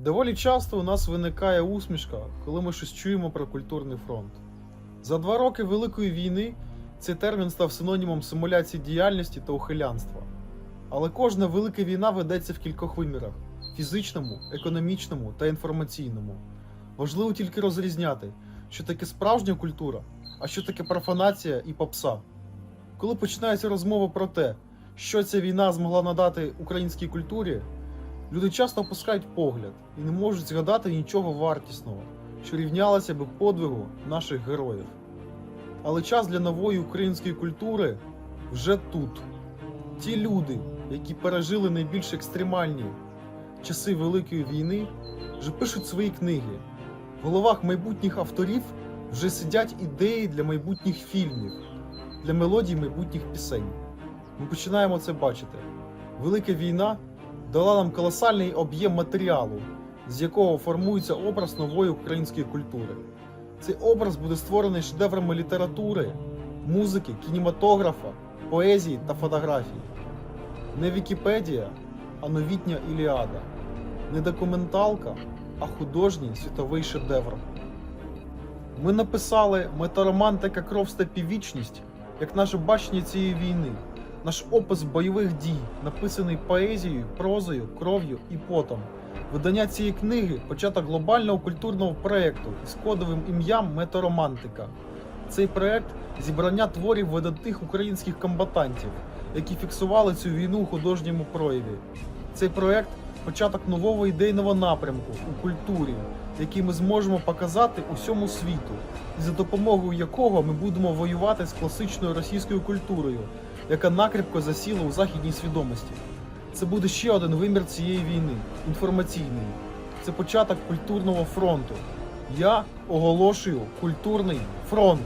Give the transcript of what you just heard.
Доволі часто у нас виникає усмішка, коли ми щось чуємо про культурний фронт. За два роки Великої війни цей термін став синонімом симуляції діяльності та ухилянства. Але кожна велика війна ведеться в кількох вимірах: фізичному, економічному та інформаційному. Важливо тільки розрізняти, що таке справжня культура, а що таке профанація і попса. Коли починається розмова про те, що ця війна змогла надати українській культурі, люди часто опускають погляд і не можуть згадати нічого вартісного, що рівнялося би подвигу наших героїв. Але час для нової української культури вже тут. Ті люди, які пережили найбільш екстремальні часи Великої війни, вже пишуть свої книги. В головах майбутніх авторів вже сидять ідеї для майбутніх фільмів, для мелодій майбутніх пісень. Ми починаємо це бачити. Велика війна дала нам колосальний об'єм матеріалу, з якого формується образ нової української культури. Цей образ буде створений шедеврами літератури, музики, кінематографа, поезії та фотографії. Не Вікіпедія, а новітня Іліада. Не документалка, а художній світовий шедевр. Ми написали метаромантика кров степі вічність як наше бачення цієї війни, наш опис бойових дій, написаний поезією, прозою, кров'ю і потом. Видання цієї книги початок глобального культурного проєкту із кодовим ім'ям Метаромантика. Цей проєкт зібрання творів видатних українських комбатантів, які фіксували цю війну у художньому прояві. Цей проєкт початок нового ідейного напрямку у культурі, який ми зможемо показати усьому світу, і за допомогою якого ми будемо воювати з класичною російською культурою, яка накріпко засіла у західній свідомості. Це буде ще один вимір цієї війни інформаційний. Це початок культурного фронту. Я оголошую культурний фронт.